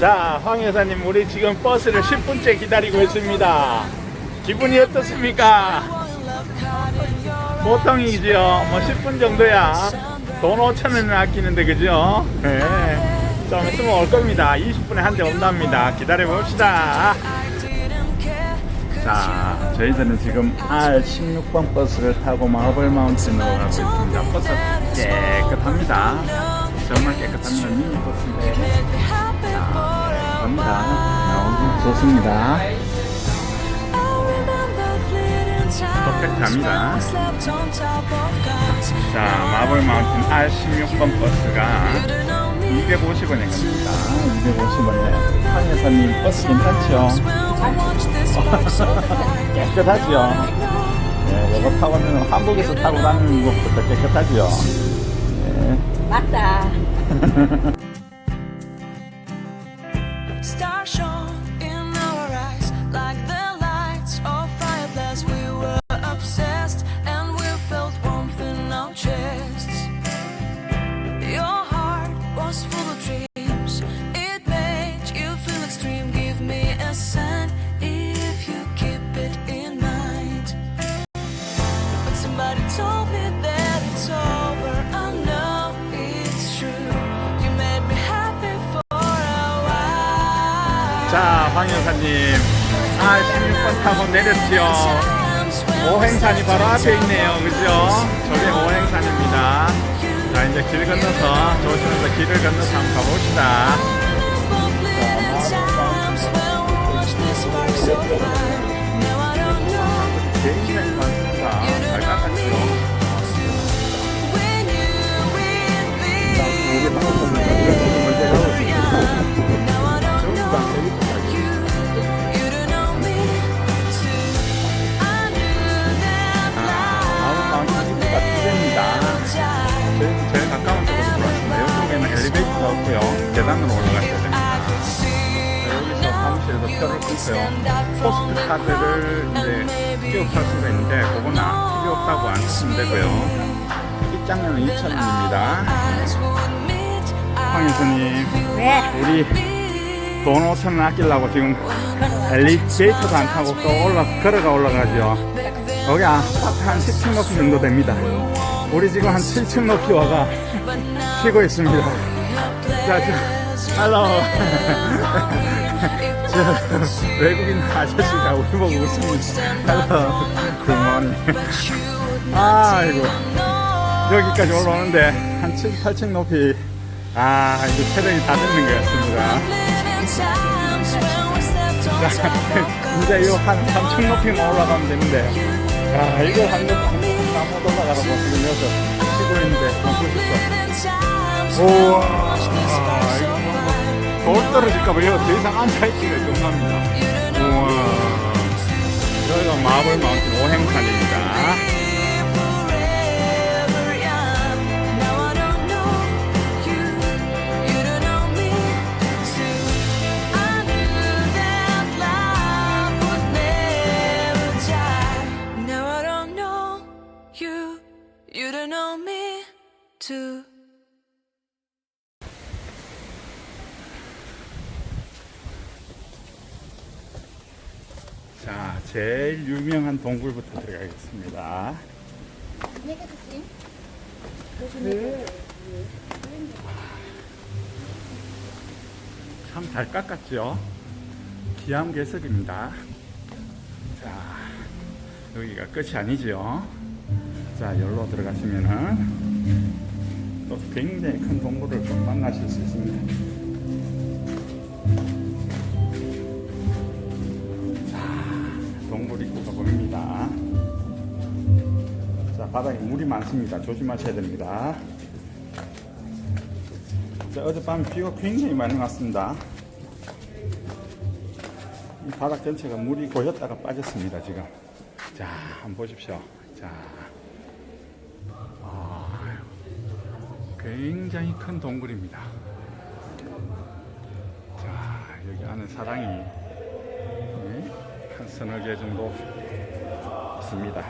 자, 황 여사님, 우리 지금 버스를 10분째 기다리고 있습니다. 기분이 어떻습니까? 보통이지요. 뭐 10분 정도야. 돈 5천 원을 아끼는데, 그죠? 네. 좀 있으면 올 겁니다. 20분에 한 대 온답니다. 기다려 봅시다. 자, 저희들은 지금 R16번 버스를 타고 마블 마운틴으로 가고 있습니다. 버스 깨끗합니다. 정말 깨끗합니다. 미니 버스인데. 자. 너무 좋습니다. 퍼펙트합니다. 자, 마블 마운틴 R16번 버스가 250원에 갑니다. 250원에. 황 여사님, 버스 괜찮죠? 깨끗하죠? 네, 이거 타고는 한국에서 타고 다니는 것보다 깨끗하죠? 네. 맞다. star show. 자, 황 여사님. R16번 타고 내렸죠? 오행산이 바로 앞에 있네요. 그죠? 저게 오행산입니다. 자, 이제 길 건너서 조심해서 길을 건너서 한번 가봅시다. 굉장히 끊고요. 포스트 카드를 이제 끼워팔 수가 있는데 그거는 안- 필요 없다고 안 쓰면 되고요. 입장료는 2,000원입니다. 황 교수님, 왜? 우리 돈 5,000원 아끼려고 지금 엘리베이터도 안 타고 또 올라, 걸어가 올라가죠. 여기 아파트 한 10층 높이 정도 됩니다. 우리 지금 한 7층 높이 와가 쉬고 있습니다. 자, 저, 할로. 저 외국인 아저씨가 우리 보고 웃습니다. 굿모닝. 아이고. 여기까지 올라오는데 한 7, 8층 높이 아, 이제 체력이 다 됐는 것 같습니다. 자, 이제 이거 한 3층 높이만 올라가면 되는데 야, 이거 한 높이 한 높이 다못 올라가라고 지금 여기서 쉬고 있는데 한번 보십시오. 우와, 이거 뭐, 돌 떨어질까봐 이거 더 이상 앉아있기가 겁납니다. 우와, 여기가 마블 마운틴 오행산입니다. 유명한 동굴부터 들어가겠습니다. 참 잘 깎았죠? 기암괴석입니다. 자, 여기가 끝이 아니죠? 자, 여기로 들어가시면은 또 굉장히 큰 동굴을 또 만나실 수 있습니다. 보입니다. 자, 바닥에 물이 많습니다. 조심하셔야 됩니다. 자, 어젯밤 비가 굉장히 많이 왔습니다. 이 바닥 전체가 물이 고였다가 빠졌습니다, 지금. 자, 한번 보십시오. 자. 아, 굉장히 큰 동굴입니다. 자, 여기 안에 사랑이 네, 한 서너 개 정도 있습니다.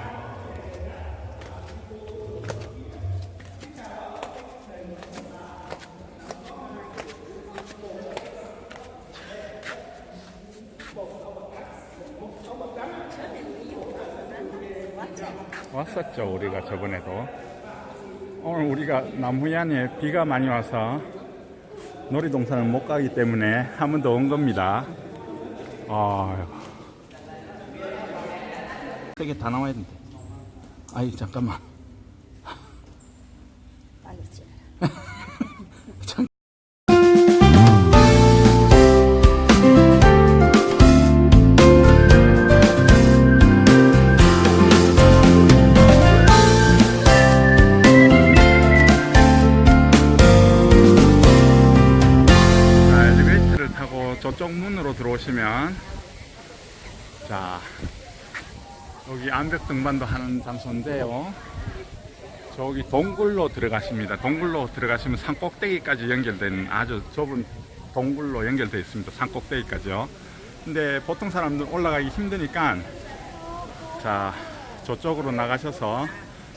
왔었죠 우리가 저번에도 오늘 우리가 나무양에 비가 많이 와서 놀이동산을 못 가기 때문에 한 번 더 온 겁니다. 아 세개 다 나와야 된대. 아이 잠깐만. 빨리 타고 저쪽 문으로 들어오시면 자 여기 암벽 등반도 하는 장소인데요. 저기 동굴로 들어가십니다. 동굴로 들어가시면 산 꼭대기까지 연결된 아주 좁은 동굴로 연결되어 있습니다. 산 꼭대기까지요. 근데 보통 사람들 올라가기 힘드니까 자 저쪽으로 나가셔서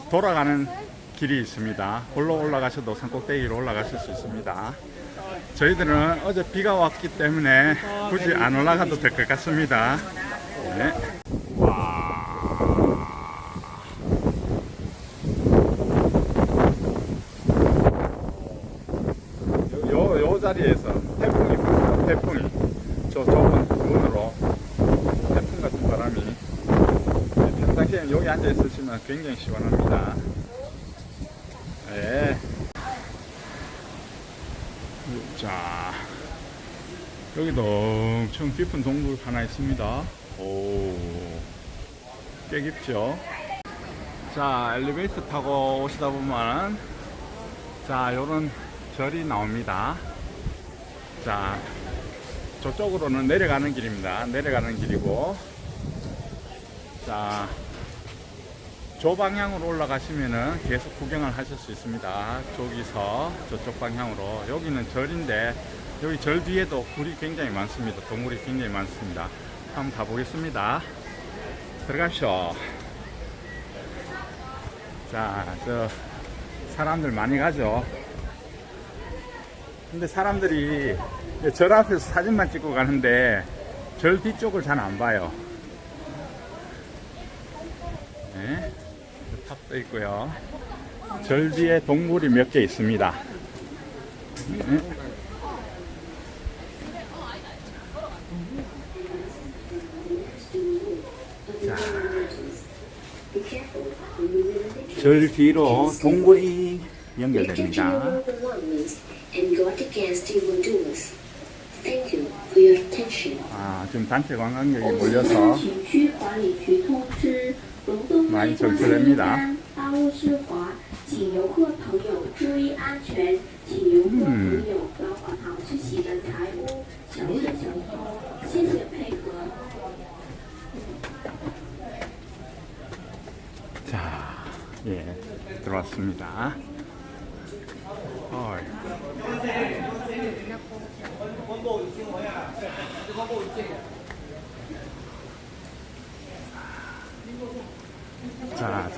돌아가는 길이 있습니다. 골로 올라가셔도 산 꼭대기로 올라가실 수 있습니다. 저희들은 어제 비가 왔기 때문에 굳이 안 올라가도 될 것 같습니다. 네. 와. 요, 요, 요 자리에서 태풍이 불어요. 태풍이. 저 좁은 문으로 태풍 같은 바람이. 네, 평상시에 여기 앉 굉장히 시원합니다. 네. 자, 여기도 엄청 깊은 동굴 하나 있습니다. 오, 꽤 깊죠? 자, 엘리베이터 타고 오시다 보면, 자, 요런 절이 나옵니다. 자, 저쪽으로는 내려가는 길입니다. 내려가는 길이고, 자, 저 방향으로 올라가시면은 계속 구경을 하실 수 있습니다. 저기서 저쪽 방향으로. 여기는 절인데, 여기 절 뒤에도 굴이 굉장히 많습니다. 동굴이 굉장히 많습니다. 한번 가보겠습니다. 들어가시오. 자, 저, 사람들 많이 가죠. 근데 사람들이 절 앞에서 사진만 찍고 가는데, 절 뒤쪽을 잘 안 봐요. 네. 또 있고요. 절비에 동물이 몇 개 있습니다. 자, 절 뒤로 동물이 연결됩니다. 아, 지금 단체 관광객이 몰려서 많이 정출합니다. 山大雾湿滑，请游客朋友注意安全，请游客朋友不要把藏自己的财物、小事小偷，谢谢配合。 자, 예, 들어왔습니다.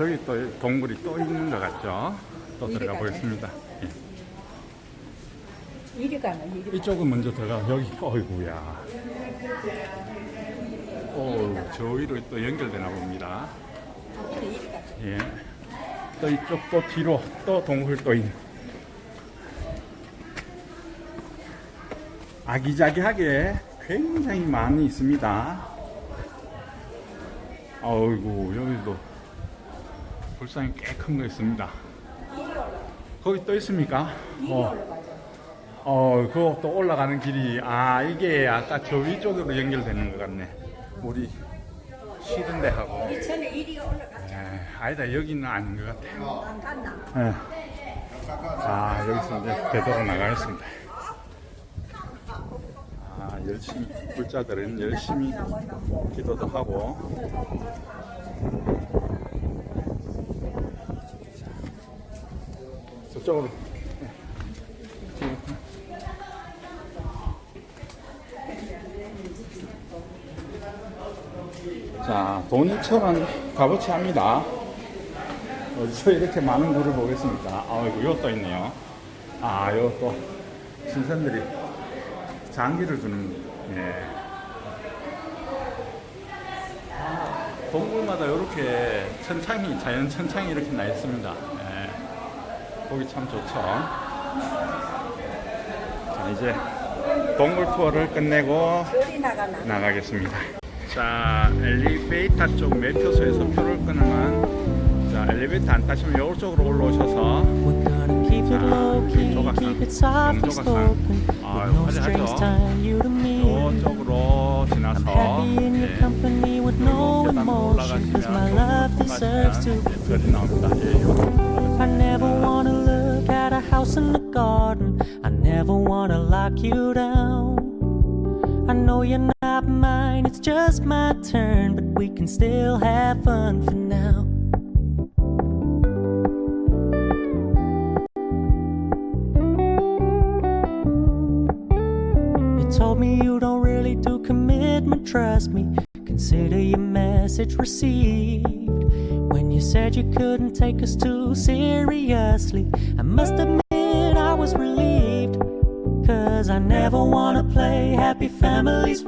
저기 또 동굴이 또 있는 것 같죠? 또 들어가 보겠습니다. 예. 이리 가면 이리 이쪽은 먼저 들어가. 여기, 어이구야. 오, 저 위로 또 연결되나 봅니다. 예. 또 이쪽 또 뒤로 또 동굴 또 있는. 아기자기하게 굉장히 많이 있습니다. 아이고 여기도 불상이 꽤 큰 거 있습니다. 거기 또 있습니까? 어. 어, 그거 또 올라가는 길이, 아, 이게 아까 저 위쪽으로 연결되는 것 같네. 우리 쉬던 데하고. 에, 아니다 여기는 아닌 것 갔나? 예. 아 여기서 이제 되돌아 나가겠습니다. 아 열심히 불자들은 열심히 기도도 하고. 지금. 자, 돈이 천원 값어치 합니다. 어디서 이렇게 많은 굴을 보겠습니까? 아이고, 이것도 있네요. 아, 이것도 신선들이 장기를 두는, 예. 동굴마다 이렇게 천창이 자연 천창이 이렇게 나 있습니다. 예. 보기 참 좋죠. 자 이제 동굴 투어를 끝내고? 나가겠습니다. 자 엘리베이터 쪽 매표소에서 표를 끊으면 자 엘리베이터 안 타시면 이쪽으로 올라오셔서 We're gonna keep it low key, 조각상, spoken. 아, 화려하죠? strings tying you to me. 이쪽으로 I'm 지나서 happy in your 예, company with no 계단 emotion. Cause my 올라가시면 love deserves to 예, 별이 나옵니다. 예, 요거 I never wanna look at a house in the garden. I never wanna lock you down. I know you're not mine, it's just my turn, but we can still have fun for now. You told me you don't really do commitment, trust me. Consider your message received. When you said you couldn't take us too seriously, I must admit I was relieved. Cause I never wanna play happy families